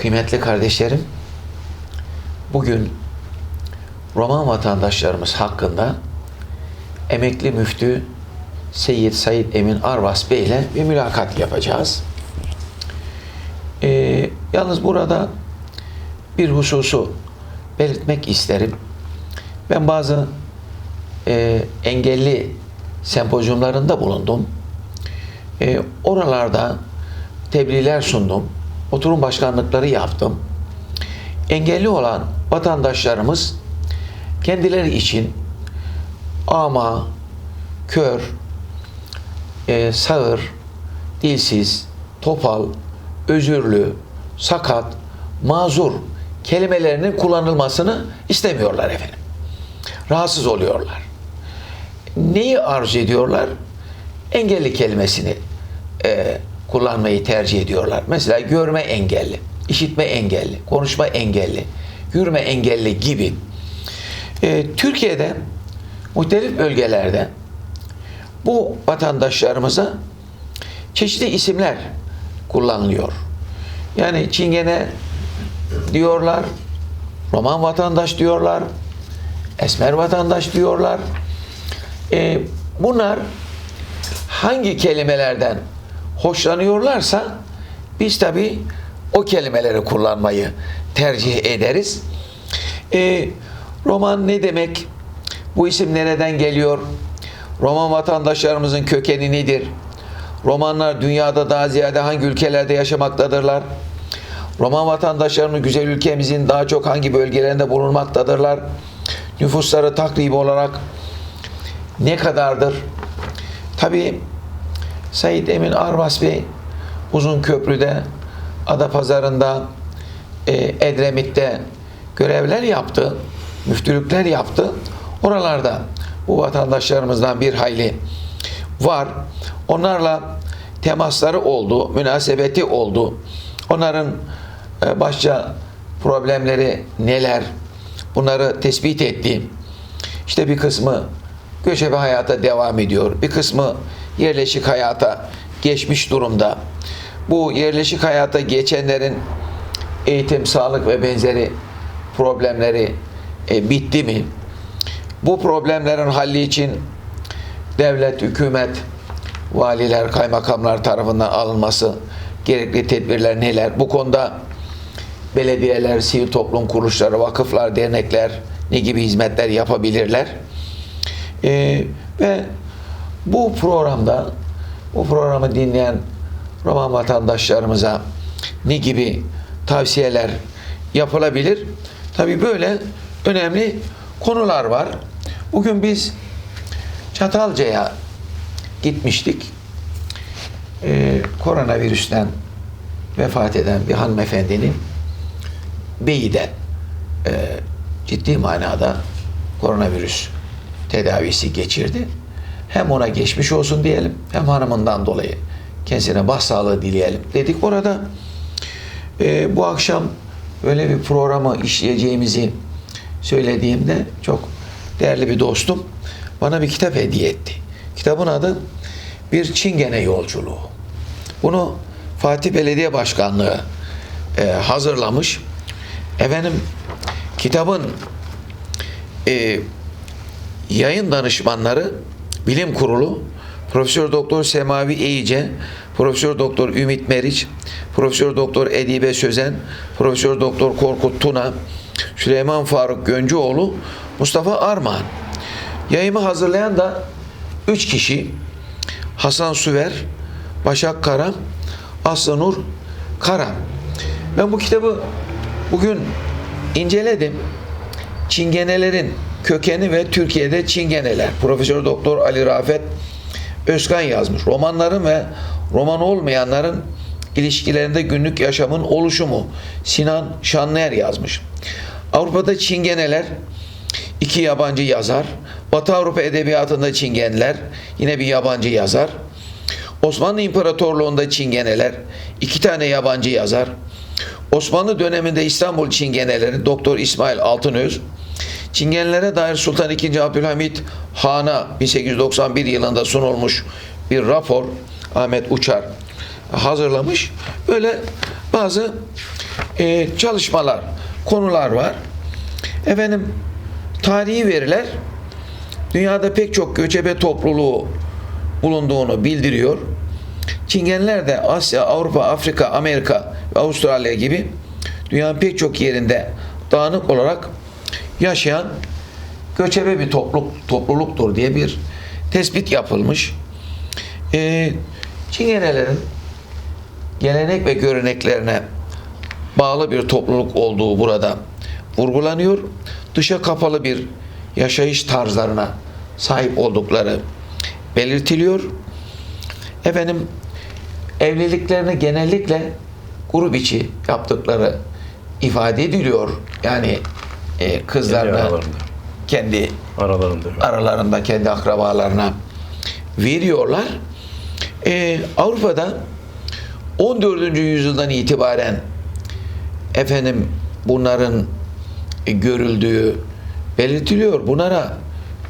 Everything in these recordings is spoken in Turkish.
Kıymetli kardeşlerim, bugün Roman vatandaşlarımız hakkında emekli müftü Seyyid Said Emin Arvas Bey ile bir mülakat yapacağız. Ee, yalnız burada bir hususu belirtmek isterim. Ben bazı e, engelli sempozyumlarında bulundum. E, oralarda tebliğler sundum. Oturum başkanlıkları yaptım. Engelli olan vatandaşlarımız kendileri için ama, kör, e, sağır, dilsiz, topal, özürlü, sakat, mazur kelimelerinin kullanılmasını istemiyorlar efendim. Rahatsız oluyorlar. Neyi arzu ediyorlar? Engelli kelimesini e, kullanmayı tercih ediyorlar. Mesela görme engelli, işitme engelli, konuşma engelli, yürüme engelli gibi. E, Türkiye'de muhtelif bölgelerde bu vatandaşlarımıza çeşitli isimler kullanılıyor. Yani Çingene diyorlar, Roman vatandaş diyorlar, Esmer vatandaş diyorlar. E, bunlar hangi kelimelerden hoşlanıyorlarsa biz tabi o kelimeleri kullanmayı tercih ederiz. E, roman ne demek? Bu isim nereden geliyor? Roman vatandaşlarımızın kökeni nedir? Romanlar dünyada daha ziyade hangi ülkelerde yaşamaktadırlar? Roman vatandaşlarımız güzel ülkemizin daha çok hangi bölgelerinde bulunmaktadırlar? Nüfusları takribi olarak ne kadardır? Tabi Said Emin Arvas Bey Uzun Köprü'de, Adapazarı'nda, e, Edremit'te görevler yaptı, müftülükler yaptı. Oralarda bu vatandaşlarımızdan bir hayli var. Onlarla temasları oldu, münasebeti oldu. Onların e, başça problemleri neler? Bunları tespit etti. İşte bir kısmı göçebe hayata devam ediyor. Bir kısmı yerleşik hayata geçmiş durumda. Bu yerleşik hayata geçenlerin eğitim, sağlık ve benzeri problemleri e, bitti mi? Bu problemlerin halli için devlet, hükümet, valiler, kaymakamlar tarafından alınması gerekli tedbirler neler? Bu konuda belediyeler, sivil toplum kuruluşları, vakıflar, dernekler ne gibi hizmetler yapabilirler? Ee, ve bu programda bu programı dinleyen Roman vatandaşlarımıza ne gibi tavsiyeler yapılabilir? Tabii böyle önemli konular var. Bugün biz Çatalca'ya gitmiştik. Ee, koronavirüsten vefat eden bir hanımefendinin beyiden e, ciddi manada koronavirüs tedavisi geçirdi. Hem ona geçmiş olsun diyelim hem hanımından dolayı kendisine başsağlığı dileyelim dedik. Orada e, bu akşam böyle bir programı işleyeceğimizi söylediğimde çok değerli bir dostum bana bir kitap hediye etti. Kitabın adı Bir Çingene Yolculuğu. Bunu Fatih Belediye Başkanlığı e, hazırlamış. Efendim kitabın e, yayın danışmanları Bilim Kurulu Profesör Doktor Semavi Eyice, Profesör Doktor Ümit Meriç, Profesör Doktor Edibe Sözen, Profesör Doktor Korkut Tuna, Süleyman Faruk Göncüoğlu, Mustafa Armağan. Yayımı hazırlayan da üç kişi Hasan Süver, Başak Kara, Aslı Nur Kara. Ben bu kitabı bugün inceledim. Çingenelerin kökeni ve Türkiye'de Çingeneler. Profesör Doktor Ali Rafet Özkan yazmış. Romanların ve roman olmayanların ilişkilerinde günlük yaşamın oluşumu. Sinan Şanlıer yazmış. Avrupa'da Çingeneler iki yabancı yazar. Batı Avrupa edebiyatında Çingeneler yine bir yabancı yazar. Osmanlı İmparatorluğu'nda Çingeneler iki tane yabancı yazar. Osmanlı döneminde İstanbul Çingeneleri Doktor İsmail Altınöz, Çingenelere dair Sultan II. Abdülhamit Han'a 1891 yılında sunulmuş bir rapor Ahmet Uçar hazırlamış. Böyle bazı e, çalışmalar, konular var. Efendim tarihi veriler dünyada pek çok göçebe topluluğu bulunduğunu bildiriyor. Çingenler de Asya, Avrupa, Afrika, Amerika ve Avustralya gibi dünyanın pek çok yerinde dağınık olarak yaşayan göçebe bir topluluk, topluluktur diye bir tespit yapılmış. Ee, Çingenelerin gelenek ve göreneklerine bağlı bir topluluk olduğu burada vurgulanıyor. Dışa kapalı bir yaşayış tarzlarına sahip oldukları belirtiliyor. Efendim evliliklerini genellikle grup içi yaptıkları ifade ediliyor. Yani e, kızlarını Kendi aralarında. kendi Aralarında. aralarında kendi akrabalarına veriyorlar. Ee, Avrupa'da 14. yüzyıldan itibaren efendim bunların e, görüldüğü belirtiliyor. Bunlara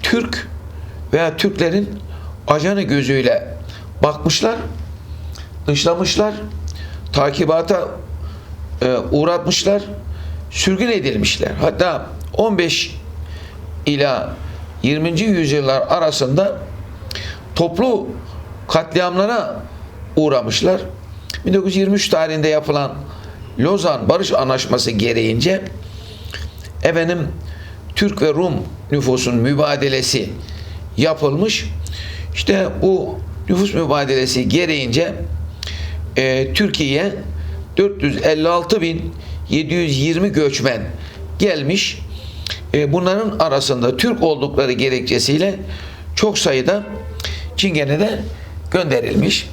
Türk veya Türklerin ajanı gözüyle bakmışlar, dışlamışlar, takibata e, uğratmışlar, sürgün edilmişler. Hatta 15 ila 20. yüzyıllar arasında toplu katliamlara uğramışlar. 1923 tarihinde yapılan Lozan Barış Anlaşması gereğince efendim Türk ve Rum nüfusun mübadelesi yapılmış. İşte bu nüfus mübadelesi gereğince e, Türkiye'ye 456.720 göçmen gelmiş. E, bunların arasında Türk oldukları gerekçesiyle çok sayıda Çingene de gönderilmiş.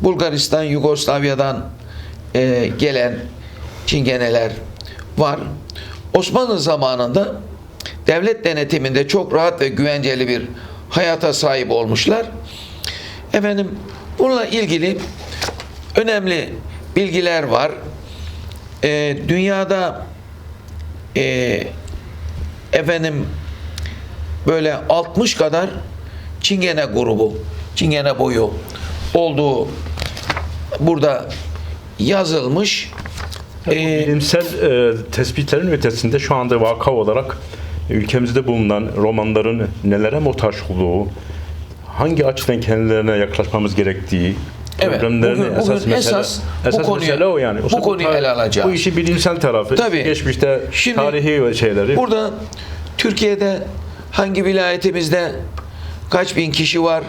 Bulgaristan, Yugoslavya'dan e, gelen Çingeneler var. Osmanlı zamanında devlet denetiminde çok rahat ve güvenceli bir hayata sahip olmuşlar. Efendim bununla ilgili önemli bilgiler var. E, dünyada e, efendim böyle 60 kadar Çingene grubu, Çingene boyu olduğu burada yazılmış. Ee, Bilimsel e, tespitlerin ötesinde şu anda vaka olarak ülkemizde bulunan romanların nelere muhtaç olduğu, hangi açıdan kendilerine yaklaşmamız gerektiği, Evet, problemlerin bugün- bugün esas mesele, esas bu esas konuyu- mesele o yani. bu Oysa konuyu ele alacağız. Bu işi bilimsel tarafı, Tabii. geçmişte Şimdi tarihi şeyleri. Burada Türkiye'de hangi vilayetimizde kaç bin kişi var?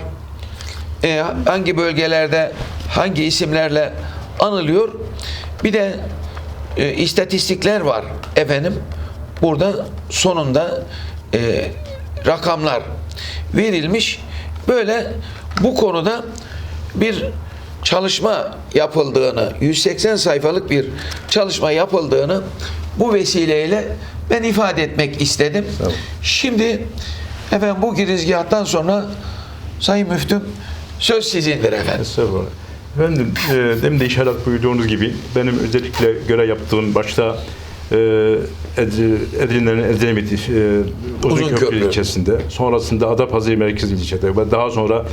Ee, hangi bölgelerde hangi isimlerle anılıyor? Bir de e, istatistikler var efendim. Burada sonunda e, rakamlar verilmiş. Böyle bu konuda bir çalışma yapıldığını, 180 sayfalık bir çalışma yapıldığını bu vesileyle ben ifade etmek istedim. Tamam. Şimdi efendim bu girizgahtan sonra Sayın Müftüm söz sizindir efendim. Estağfurullah. Efendim, e, demin de işaret buyurduğunuz gibi benim özellikle göre yaptığım başta Edirne'nin Edremit e, Uzunköprü Uzunköprü. ilçesinde, sonrasında Adapazarı Merkez ilçede ve daha sonra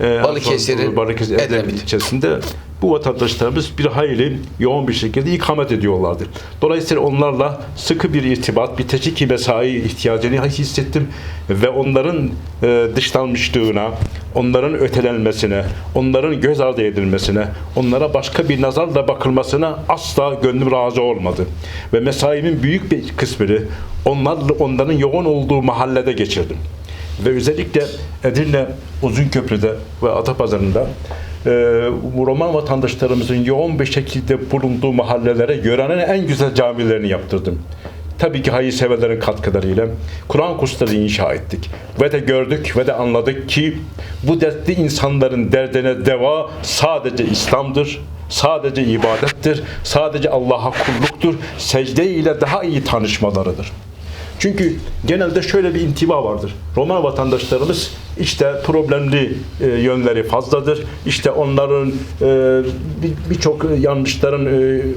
e, Balıkesir'in Balıkesir Edremit, Edremit. ilçesinde bu vatandaşlarımız bir hayli yoğun bir şekilde ikamet ediyorlardı. Dolayısıyla onlarla sıkı bir irtibat, bir teşvik mesai ihtiyacını hissettim ve onların e, dışlanmışlığına, onların ötelenmesine, onların göz ardı edilmesine, onlara başka bir nazarla bakılmasına asla gönlüm razı olmadı. Ve mesaimin büyük bir kısmını onlarla onların yoğun olduğu mahallede geçirdim. Ve özellikle Edirne Uzunköprü'de ve Atapazarı'nda e, Roman vatandaşlarımızın yoğun bir şekilde bulunduğu mahallelere yörenin en güzel camilerini yaptırdım. Tabii ki hayırseverlerin katkılarıyla Kur'an kursları inşa ettik. Ve de gördük ve de anladık ki bu dertli insanların derdine deva sadece İslam'dır, sadece ibadettir, sadece Allah'a kulluktur, secde ile daha iyi tanışmalarıdır. Çünkü genelde şöyle bir intiba vardır. Roman vatandaşlarımız işte problemli e, yönleri fazladır. İşte onların e, bir- birçok yanlışların e,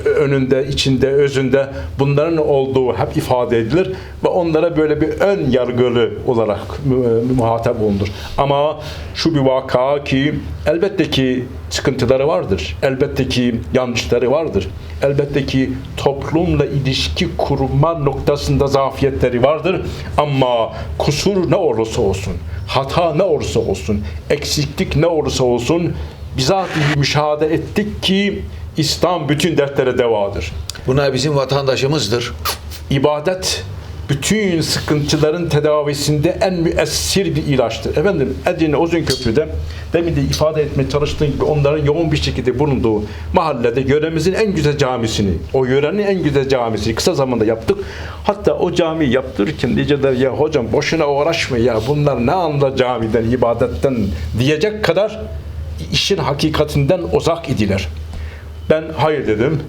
önünde, içinde, özünde bunların olduğu hep ifade edilir ve onlara böyle bir ön yargılı olarak e, muhatap olunur. Ama şu bir vaka ki elbette ki sıkıntıları vardır. Elbette ki yanlışları vardır. Elbette ki toplumla ilişki kurma noktasında zafiyetleri vardır ama kusur ne olursa olsun, hata ne olursa olsun, eksiklik ne olursa olsun bizatihi müşahede ettik ki İslam bütün dertlere devadır. Bunlar bizim vatandaşımızdır. İbadet bütün sıkıntıların tedavisinde en müessir bir ilaçtır. Efendim Edirne Uzunköprü'de demin de ifade etmeye çalıştığım gibi onların yoğun bir şekilde bulunduğu mahallede yöremizin en güzel camisini, o yörenin en güzel camisini kısa zamanda yaptık. Hatta o camiyi yaptırırken diyecekler ya hocam boşuna uğraşma ya bunlar ne anlar camiden, ibadetten diyecek kadar işin hakikatinden uzak idiler. Ben hayır dedim.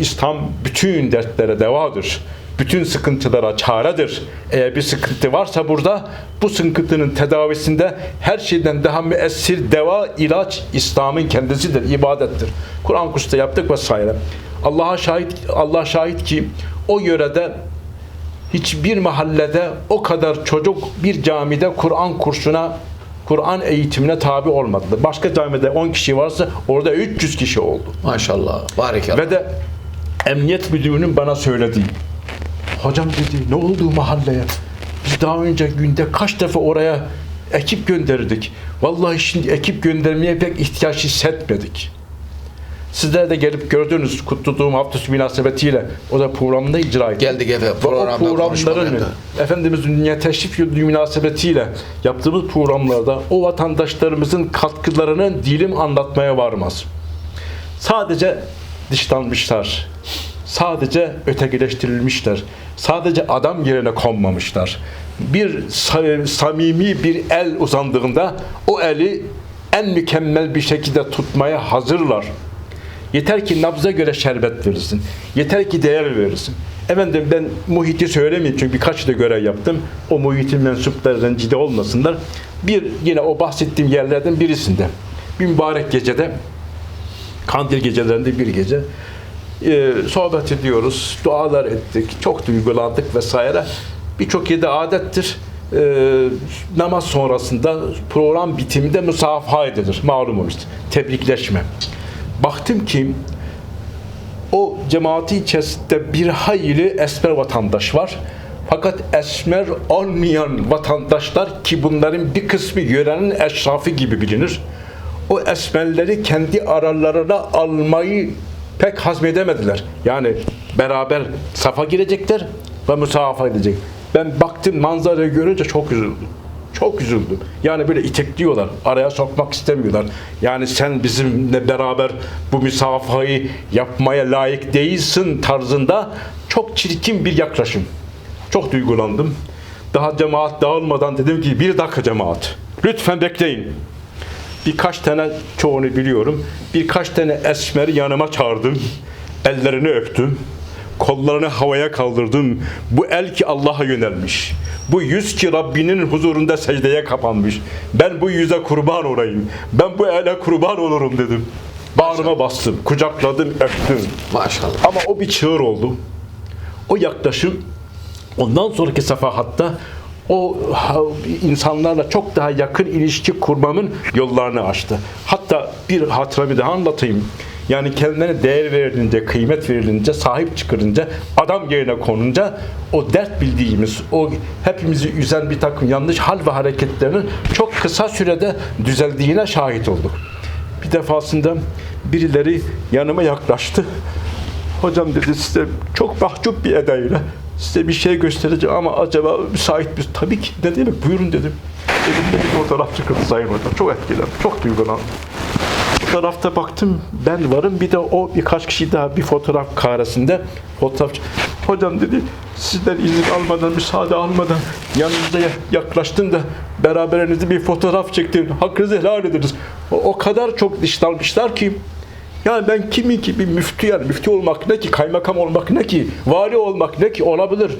İslam bütün dertlere devadır. Bütün sıkıntılara çaredir. Eğer bir sıkıntı varsa burada bu sıkıntının tedavisinde her şeyden daha müessir deva, ilaç İslam'ın kendisidir, ibadettir. Kur'an kursu yaptık vesaire. Allah'a şahit Allah şahit ki o yörede hiçbir mahallede o kadar çocuk bir camide Kur'an kursuna Kur'an eğitimine tabi olmadı. Başka camide 10 kişi varsa orada 300 kişi oldu. Maşallah. Barikallah. Ve de emniyet müdürünün bana söylediği. Hocam dedi ne oldu mahalleye? Biz daha önce günde kaç defa oraya ekip gönderdik. Vallahi şimdi ekip göndermeye pek ihtiyaç hissetmedik. Sizler de gelip gördünüz kutluduğum haftası münasebetiyle o da programda icra ettik. Geldik efendim, Ve o programda programların. Efendimizin dünya teşrif yılı münasebetiyle yaptığımız programlarda o vatandaşlarımızın katkılarını dilim anlatmaya varmaz. Sadece dışlanmışlar. Sadece ötekileştirilmişler. Sadece adam yerine konmamışlar. Bir sa- samimi bir el uzandığında o eli en mükemmel bir şekilde tutmaya hazırlar. Yeter ki nabza göre şerbet verirsin. Yeter ki değer verirsin. Efendim ben muhiti söylemeyeyim çünkü birkaç da görev yaptım. O muhitin mensupları rencide olmasınlar. Bir yine o bahsettiğim yerlerden birisinde bir mübarek gecede kandil gecelerinde bir gece e, sohbet ediyoruz, dualar ettik, çok duygulandık vesaire. Birçok yerde adettir. E, namaz sonrasında program bitiminde musafaha edilir. Malum işte. Tebrikleşme. Baktım ki o cemaati içerisinde bir hayli esmer vatandaş var. Fakat esmer olmayan vatandaşlar ki bunların bir kısmı yörenin eşrafı gibi bilinir. O esmerleri kendi aralarına almayı pek hazmedemediler. Yani beraber safa girecekler ve musafaha edecek. Ben baktım manzarayı görünce çok üzüldüm. Çok üzüldüm. Yani böyle itekliyorlar. Araya sokmak istemiyorlar. Yani sen bizimle beraber bu misafayı yapmaya layık değilsin tarzında çok çirkin bir yaklaşım. Çok duygulandım. Daha cemaat dağılmadan dedim ki bir dakika cemaat. Lütfen bekleyin. Birkaç tane çoğunu biliyorum. Birkaç tane esmeri yanıma çağırdım. Ellerini öptüm. Kollarını havaya kaldırdım. Bu el ki Allah'a yönelmiş. Bu yüz ki Rabbinin huzurunda secdeye kapanmış. Ben bu yüze kurban olayım. Ben bu ele kurban olurum dedim. Bağrıma bastım, kucakladım, öptüm. Maşallah. Ama o bir çığır oldu. O yaklaşım ondan sonraki safahatta o insanlarla çok daha yakın ilişki kurmamın yollarını açtı. Hatta bir hatıramı daha anlatayım. Yani kendilerine değer verilince, kıymet verilince, sahip çıkarınca, adam yerine konunca o dert bildiğimiz, o hepimizi üzen bir takım yanlış hal ve hareketlerinin çok kısa sürede düzeldiğine şahit olduk. Bir defasında birileri yanıma yaklaştı. Hocam dedi size çok mahcup bir edayla size bir şey göstereceğim ama acaba müsait bir tabii ki ne demek buyurun dedim. Elimde bir fotoğraf çıktı sayın hocam. Çok etkilendim. Çok duygulandım. Fotoğrafta baktım ben varım bir de o birkaç kişi daha bir fotoğraf karesinde fotoğraf hocam dedi sizden izin almadan müsaade almadan yanınıza ya- yaklaştım da beraberinizi bir fotoğraf çektim hakkınızı helal ediniz o, o kadar çok dışlanmışlar ki yani ben kimi ki bir müftü yani müftü olmak ne ki kaymakam olmak ne ki vali olmak ne ki olabilir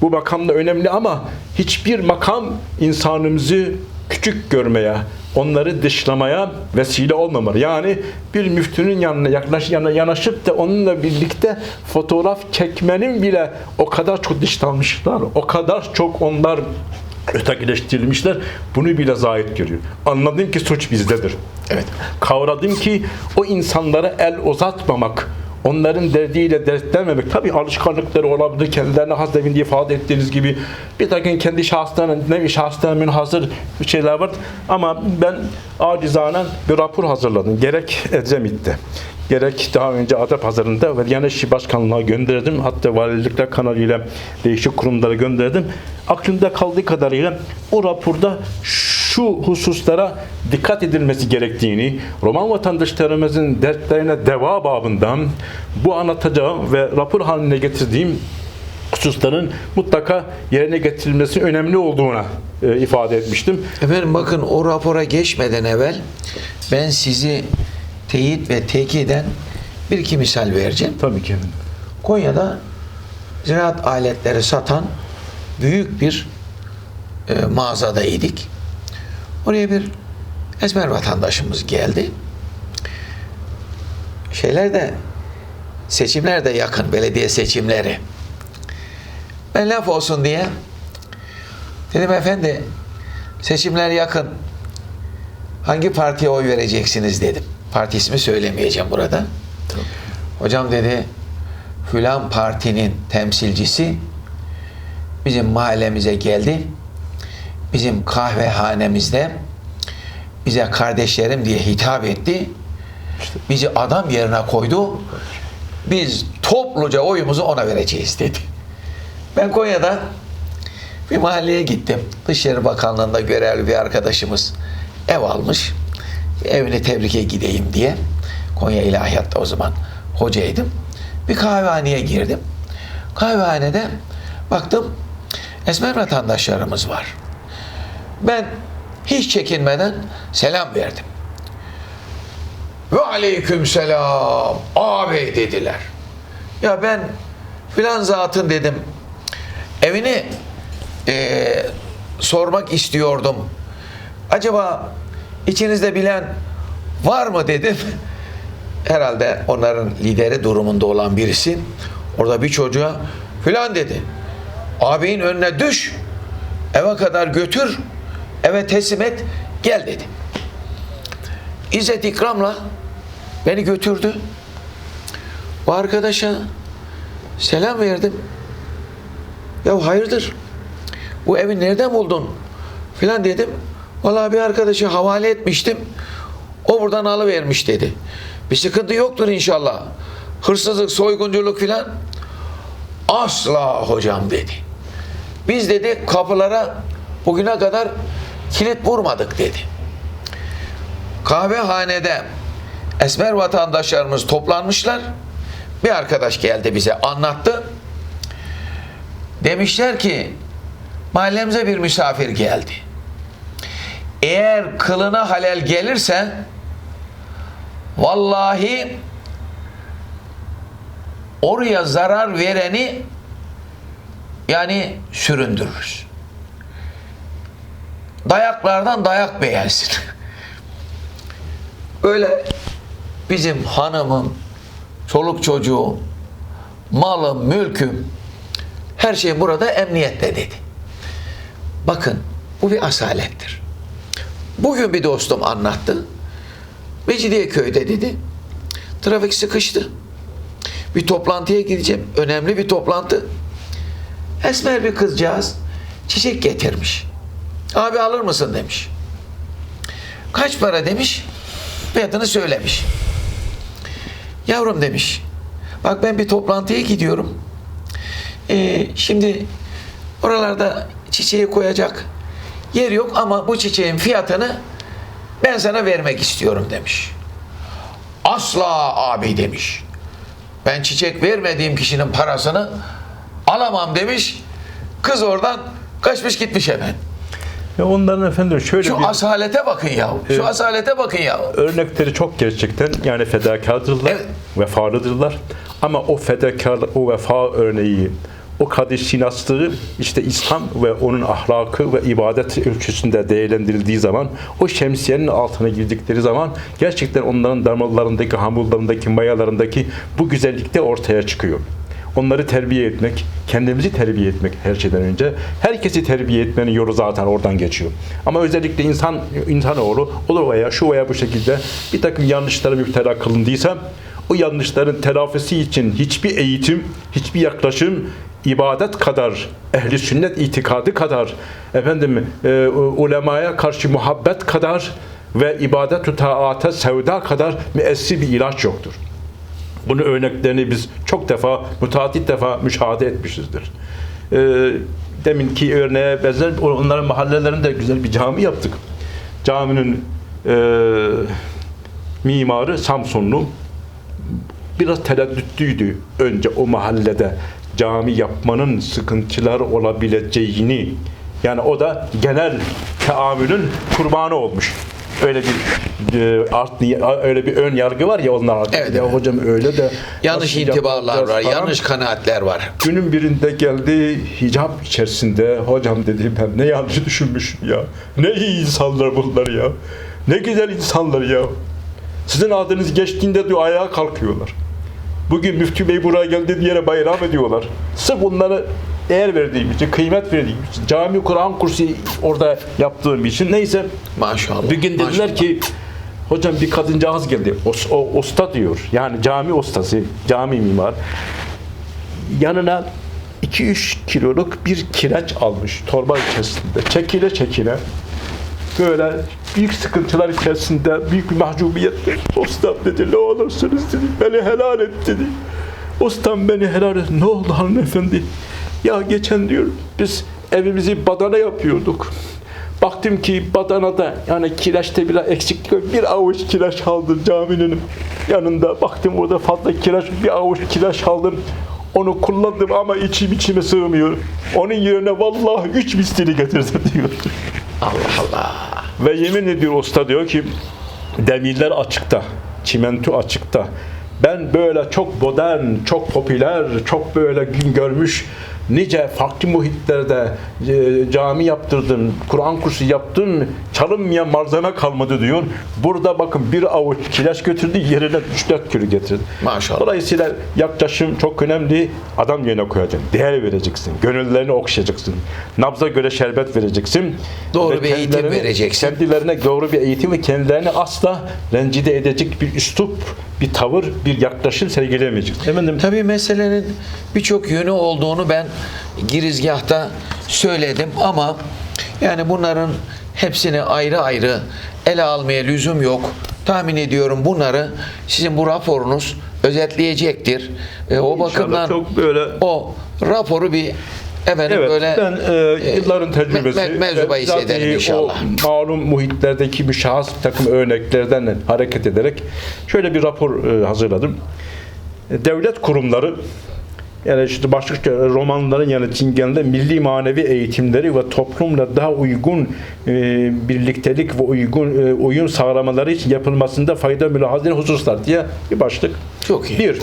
bu makam da önemli ama hiçbir makam insanımızı küçük görmeye, onları dışlamaya vesile olmamalı. Yani bir müftünün yanına yaklaş, yana, yanaşıp da onunla birlikte fotoğraf çekmenin bile o kadar çok dışlanmışlar, o kadar çok onlar ötekileştirilmişler. Bunu bile zahit görüyor. Anladım ki suç bizdedir. Evet. Kavradım ki o insanlara el uzatmamak, onların derdiyle dertlenmemek. Tabii alışkanlıkları olabilir. Kendilerine has demin ifade ettiğiniz gibi bir takım kendi şahslarına, şahslarına münhasır şeyler var. Ama ben acizane bir rapor hazırladım. Gerek Edremit'te, gerek daha önce Adapazarı'nda ve Diyanet İşi Başkanlığı'na gönderdim. Hatta valilikler kanalıyla değişik kurumlara gönderdim. Aklımda kaldığı kadarıyla o raporda şu hususlara dikkat edilmesi gerektiğini, Roman vatandaşlarımızın dertlerine deva babından bu anlatacağım ve rapor haline getirdiğim hususların mutlaka yerine getirilmesi önemli olduğuna e, ifade etmiştim. Efendim bakın o rapora geçmeden evvel ben sizi teyit ve tekiden bir iki misal vereceğim. Tabii ki. Konya'da ziraat aletleri satan büyük bir e, mağazadaydık. Oraya bir esmer vatandaşımız geldi. Şeyler de seçimler de yakın belediye seçimleri. Ben laf olsun diye dedim efendi seçimler yakın. Hangi partiye oy vereceksiniz dedim. Parti ismi söylemeyeceğim burada. Hocam dedi filan partinin temsilcisi bizim mahallemize geldi. Bizim kahvehanemizde bize kardeşlerim diye hitap etti. Bizi adam yerine koydu. Biz topluca oyumuzu ona vereceğiz dedi. Ben Konya'da bir mahalleye gittim. Dışişleri Bakanlığı'nda görevli bir arkadaşımız ev almış. Evine tebrike gideyim diye. Konya İlahiyat'ta o zaman hocaydım. Bir kahvehaneye girdim. Kahvehanede baktım esmer vatandaşlarımız var. Ben hiç çekinmeden selam verdim. Ve aleyküm selam ağabey dediler. Ya ben filan zatın dedim evini eee, sormak istiyordum. Acaba içinizde bilen var mı dedim. Herhalde onların lideri durumunda olan birisi orada bir çocuğa filan dedi. Ağabeyin önüne düş, eve kadar götür, eve teslim et, gel dedi. İzzet ikramla beni götürdü. Bu arkadaşa selam verdim. Ya hayırdır? Bu evi nereden buldun? Filan dedim. Vallahi bir arkadaşı havale etmiştim. O buradan alıvermiş dedi. Bir sıkıntı yoktur inşallah. Hırsızlık, soygunculuk filan. Asla hocam dedi. Biz dedi kapılara bugüne kadar kilit vurmadık dedi. Kahvehanede esmer vatandaşlarımız toplanmışlar. Bir arkadaş geldi bize anlattı. Demişler ki mahallemize bir misafir geldi. Eğer kılına halel gelirse vallahi oraya zarar vereni yani süründürürüz. Dayaklardan dayak beğensin. Öyle bizim hanımım, çoluk çocuğum, malım, mülküm her şey burada emniyette dedi. Bakın bu bir asalettir. Bugün bir dostum anlattı. Mecidiyeköy'de dedi. Trafik sıkıştı. Bir toplantıya gideceğim. Önemli bir toplantı. Esmer bir kızcağız çiçek getirmiş. Abi alır mısın demiş. Kaç para demiş. Fiyatını söylemiş. Yavrum demiş. Bak ben bir toplantıya gidiyorum. Ee, şimdi oralarda çiçeği koyacak yer yok ama bu çiçeğin fiyatını ben sana vermek istiyorum demiş. Asla abi demiş. Ben çiçek vermediğim kişinin parasını alamam demiş. Kız oradan kaçmış gitmiş hemen. Ya onların efendim şöyle Şu bir asalete bakın ya. Şu Evet. asalete bakın ya. örnekleri çok gerçekten yani fedakardırlar, Evet. vefalıdırlar. Ama o fedakarlık, o vefa örneği, o kadir sinaslığı işte İslam ve onun ahlakı ve ibadet ölçüsünde değerlendirildiği zaman o şemsiyenin altına girdikleri zaman gerçekten onların damarlarındaki, hamurlarındaki, mayalarındaki bu güzellik de ortaya çıkıyor. Onları terbiye etmek, kendimizi terbiye etmek her şeyden önce. Herkesi terbiye etmenin yolu zaten oradan geçiyor. Ama özellikle insan insanoğlu olur veya şu veya bu şekilde bir takım yanlışlara müptela kılındıysa O yanlışların telafisi için hiçbir eğitim, hiçbir yaklaşım ibadet kadar, ehli sünnet itikadı kadar, efendim e, ulemaya karşı muhabbet kadar ve ibadet-ü taata sevda kadar müessir bir ilaç yoktur. Bunun örneklerini biz çok defa, müteahhit defa müşahede etmişizdir. Ee, deminki örneğe benzer onların mahallelerinde güzel bir cami yaptık. Caminin e, mimarı Samsunlu biraz tereddütlüydü önce o mahallede cami yapmanın sıkıntılar olabileceğini yani o da genel teamülün kurbanı olmuş. Öyle bir e, art niye- öyle bir ön yargı var ya onlar artık. Evet, Ya evet. hocam öyle de Yanlış nasıl intibalar var, falan. yanlış kanaatler var. Günün birinde geldi hicap içerisinde hocam dedi ben ne yanlış düşünmüşüm ya. Ne iyi insanlar bunlar ya. Ne güzel insanlar ya. Sizin adınız geçtiğinde diyor ayağa kalkıyorlar. Bugün Müftü Bey buraya geldi diye bayram ediyorlar. Sırf bunları değer verdiğim için, kıymet verdiğim için, cami Kur'an kursu orada yaptığım için neyse Maşallah. bir gün dediler maşallah. ki hocam bir kadıncağız geldi. O, o usta diyor. Yani cami ustası, cami mimar. Yanına 2-3 kiloluk bir kireç almış torba içerisinde. Çekile çekile. Böyle büyük sıkıntılar içerisinde büyük bir mahcubiyet. Ustam dedi ne olursunuz dedi. Beni helal et dedi. Ustam beni helal et. Ne oldu hanımefendi? Ya geçen diyor biz evimizi badana yapıyorduk. Baktım ki badanada yani kireçte biraz eksiklik var. Bir avuç kireç aldım caminin yanında. Baktım orada fazla kireç bir avuç kireç aldım. Onu kullandım ama içim içime sığmıyor. Onun yerine vallahi üç mislini getirdim diyor. Allah Allah. Ve yemin ediyor usta diyor ki demirler açıkta, çimento açıkta. Ben böyle çok modern, çok popüler, çok böyle gün görmüş nice farklı muhitlerde e, cami yaptırdım, Kur'an kursu yaptım, çalınmayan malzeme kalmadı diyor. Burada bakın bir avuç kireç götürdü, yerine 3-4 kilo getirdi. Maşallah. Dolayısıyla yaklaşım çok önemli. Adam yerine koyacaksın. Değer vereceksin. Gönüllerini okşayacaksın. Nabza göre şerbet vereceksin. Doğru Ve bir eğitim vereceksin. Kendilerine doğru bir eğitim ve kendilerini asla rencide edecek bir üslup, bir tavır, bir yaklaşım sergilemeyeceksin. Efendim, Tabii meselenin birçok yönü olduğunu ben girizgahta söyledim ama yani bunların hepsini ayrı ayrı ele almaya lüzum yok. Tahmin ediyorum bunları sizin bu raporunuz özetleyecektir. E, o İnşallah bakımdan çok böyle- o raporu bir efendim Evet, böyle ben e, yılların tecrübesi me- me- mevzu bahis edelim inşallah. O malum muhitlerdeki müşahhas bir takım örneklerden hareket ederek şöyle bir rapor e, hazırladım. E, Devlet kurumları yani işte başlıca romanların yani çingeninde milli manevi eğitimleri ve toplumla daha uygun e, birliktelik ve uygun e, uyum sağlamaları için yapılmasında fayda mülahazeli hususlar diye bir başlık. Çok iyi. Bir,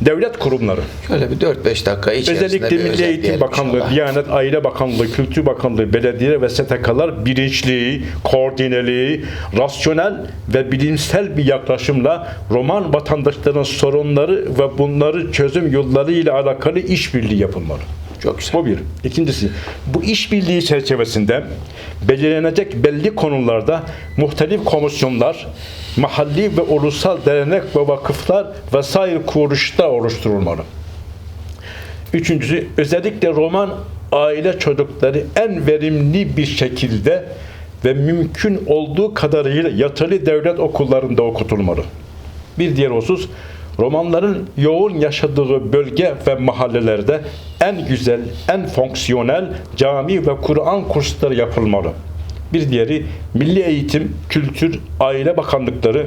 devlet kurumları. şöyle bir 4-5 dakika içerisinde Özellikle Milli Eğitim Bakanlığı, inşallah. Diyanet Aile Bakanlığı, Kültür Bakanlığı, belediye ve STK'lar bilinçli, koordineli, rasyonel ve bilimsel bir yaklaşımla Roman vatandaşlarının sorunları ve bunları çözüm yolları ile alakalı işbirliği yapılmalı. Çok güzel. Bu bir. İkincisi, bu işbirliği çerçevesinde belirlenecek belli konularda muhtelif komisyonlar, mahalli ve ulusal dernek ve vakıflar vesaire kuruluşlar oluşturulmalı. Üçüncüsü, özellikle roman aile çocukları en verimli bir şekilde ve mümkün olduğu kadarıyla yatılı devlet okullarında okutulmalı. Bir diğer husus, romanların yoğun yaşadığı bölge ve mahallelerde en güzel, en fonksiyonel cami ve Kur'an kursları yapılmalı. Bir diğeri Milli Eğitim, Kültür, Aile Bakanlıkları,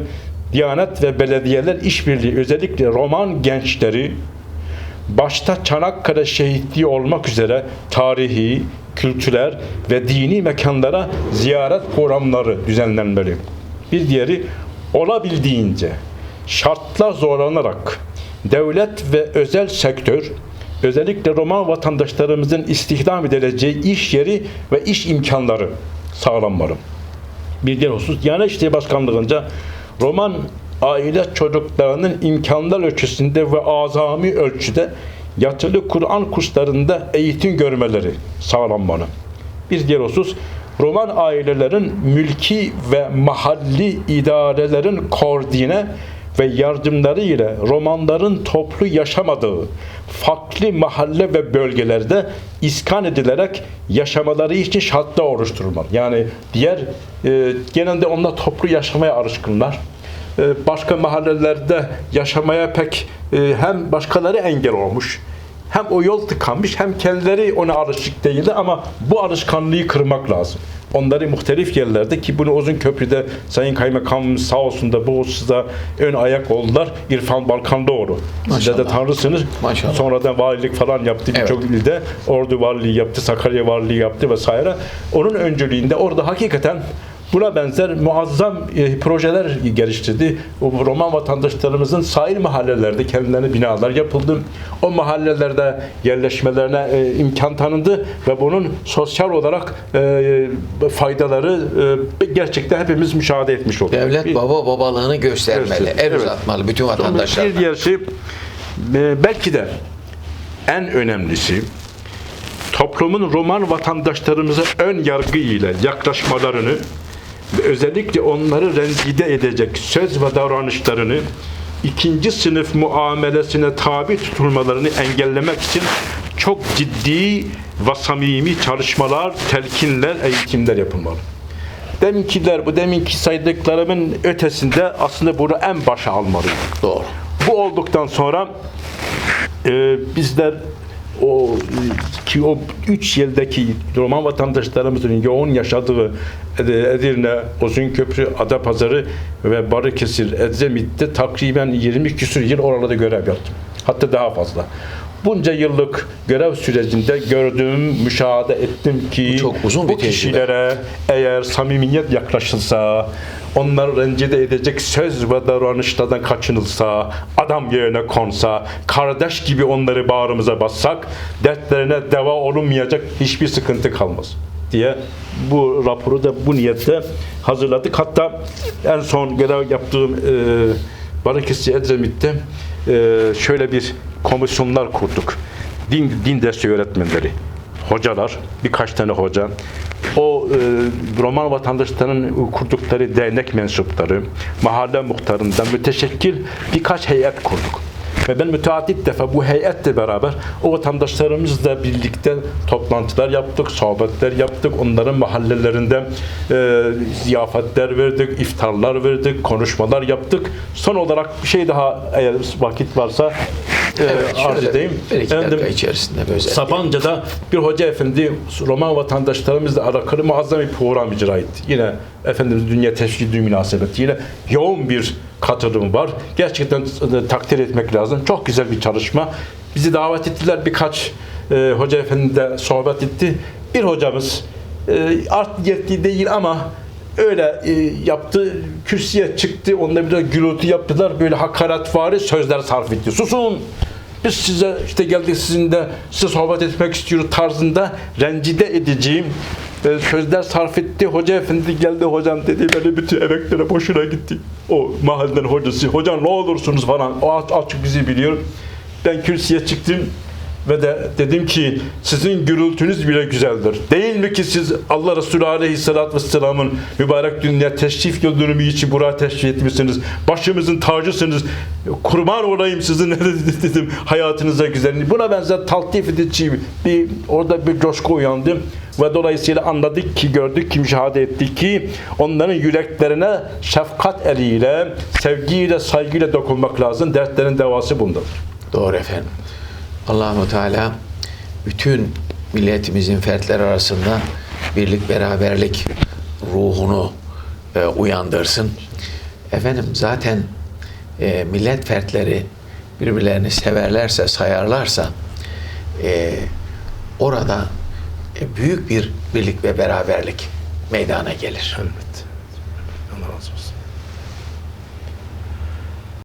Diyanet ve belediyeler işbirliği özellikle roman gençleri başta Çanakkale şehitliği olmak üzere tarihi, kültürel ve dini mekanlara ziyaret programları düzenlenmeli. Bir diğeri olabildiğince şartlar zorlanarak devlet ve özel sektör özellikle Roman vatandaşlarımızın istihdam edileceği iş yeri ve iş imkanları sağlanmalı. Bir diğer husus Diyanet İşleri Başkanlığı'nca Roman aile çocuklarının imkanlar ölçüsünde ve azami ölçüde yatılı Kur'an kurslarında eğitim görmeleri sağlanmalı. Bir diğer husus Roman ailelerin mülki ve mahalli idarelerin koordine ve yardımları ile romanların toplu yaşamadığı farklı mahalle ve bölgelerde iskan edilerek yaşamaları için şartlar oluşturulmalı. Yani diğer e, genelde onlar toplu yaşamaya alışkınlar. E, başka mahallelerde yaşamaya pek e, hem başkaları engel olmuş hem o yol tıkanmış hem kendileri ona alışık değildi ama bu alışkanlığı kırmak lazım. Onları muhtelif yerlerde ki bunu uzun köprüde Sayın Kaymakamımız sağ olsun da bu hususta ön ayak oldular. İrfan Balkan doğru. Siz de tanrısınız. Maşallah. Sonradan valilik falan yaptı birçok Evet. ilde. Ordu valiliği yaptı, Sakarya valiliği yaptı vesaire. Onun öncülüğünde orada hakikaten buna benzer muazzam e, projeler geliştirdi. O Roman vatandaşlarımızın sahil mahallelerde kendilerine binalar yapıldı. O mahallelerde yerleşmelerine e, imkan tanındı ve bunun sosyal olarak e, faydaları e, gerçekten hepimiz müşahede etmiş olduk. Devlet baba babalığını göstermeli, el evet. uzatmalı bütün vatandaşlar. bir diğer şey e, belki de en önemlisi toplumun Roman vatandaşlarımıza ön yargı ile yaklaşmalarını özellikle onları rencide edecek söz ve davranışlarını ikinci sınıf muamelesine tabi tutulmalarını engellemek için çok ciddi ve samimi çalışmalar, telkinler, eğitimler yapılmalı. Deminkiler, bu deminki saydıklarımın ötesinde aslında bunu en başa almalıyız. Doğru. Bu olduktan sonra e, bizler o ki o üç yıldaki Roman vatandaşlarımızın yoğun yaşadığı Ed- Edirne, Uzunköprü, Adapazarı ve Balıkesir, Edremit'te takriben 20 küsur yıl oralarda görev yaptım. Hatta daha fazla. Bunca yıllık görev sürecinde gördüğüm, müşahede ettim ki Bu çok uzun bir bu tecrübe. kişilere eğer samimiyet yaklaşılsa, onları rencide edecek söz ve davranışlardan kaçınılsa, adam yerine konsa, kardeş gibi onları bağrımıza bassak, dertlerine deva olunmayacak hiçbir sıkıntı kalmaz diye bu raporu da bu niyette hazırladık. Hatta en son görev yaptığım e, Balıkesir Edremit'te şöyle bir komisyonlar kurduk. Din, din dersi öğretmenleri, hocalar, birkaç tane hoca, o e, Roman vatandaşlarının kurdukları dernek mensupları, mahalle muhtarından müteşekkil birkaç heyet kurduk. Ve ben müteadit defa bu heyetle beraber o vatandaşlarımızla birlikte toplantılar yaptık, sohbetler yaptık. Onların mahallelerinde e, ziyafetler verdik, iftarlar verdik, konuşmalar yaptık. Son olarak bir şey daha eğer vakit varsa e, Evet, arz şöyle edeyim. bir iki Efendim, içerisinde özetleyelim. Sapanca'da bir hoca efendi Roman vatandaşlarımızla alakalı muazzam bir program icra etti. Yine Efendimiz Dünya Teşhidi münasebetiyle yoğun bir katılım var. Gerçekten e, takdir etmek lazım. Çok güzel bir çalışma. Bizi davet ettiler. Birkaç e, hoca efendi de sohbet etti. Bir hocamız e, art niyetli değil ama öyle e, yaptı. Kürsüye çıktı. Onda bir de gürültü yaptılar. Böyle hakaretvari sözler sarf etti. Susun! Biz size işte geldik sizinle size sohbet etmek istiyoruz tarzında rencide edeceğim e, sözler sarf etti. Hoca efendi geldi hocam dedi beni bütün emeklere boşuna gitti. O mahallenin hocası. Hocam ne olursunuz falan. O aç- açık bizi biliyor. Ben kürsüye çıktım ve de dedim ki sizin gürültünüz bile güzeldir. Değil mi ki siz Allah Resulü Aleyhisselatü Vesselam'ın mübarek dünya teşrif yıl dönümü için buraya teşrif etmişsiniz. Başımızın tacısınız. Kurban olayım sizin dedim hayatınıza güzelliği. Buna benzer taltif edici bir orada bir coşku uyandı. Ve dolayısıyla anladık ki, gördük ki, müşahede ettik ki onların yüreklerine şefkat eliyle, sevgiyle, saygıyla dokunmak lazım. Dertlerin devası bundadır. Doğru efendim. Allahu Teala bütün milletimizin fertler arasında birlik beraberlik ruhunu e, uyandırsın. Efendim zaten e, millet fertleri birbirlerini severlerse, sayarlarsa e, orada büyük bir birlik ve beraberlik meydana gelir. Olsun.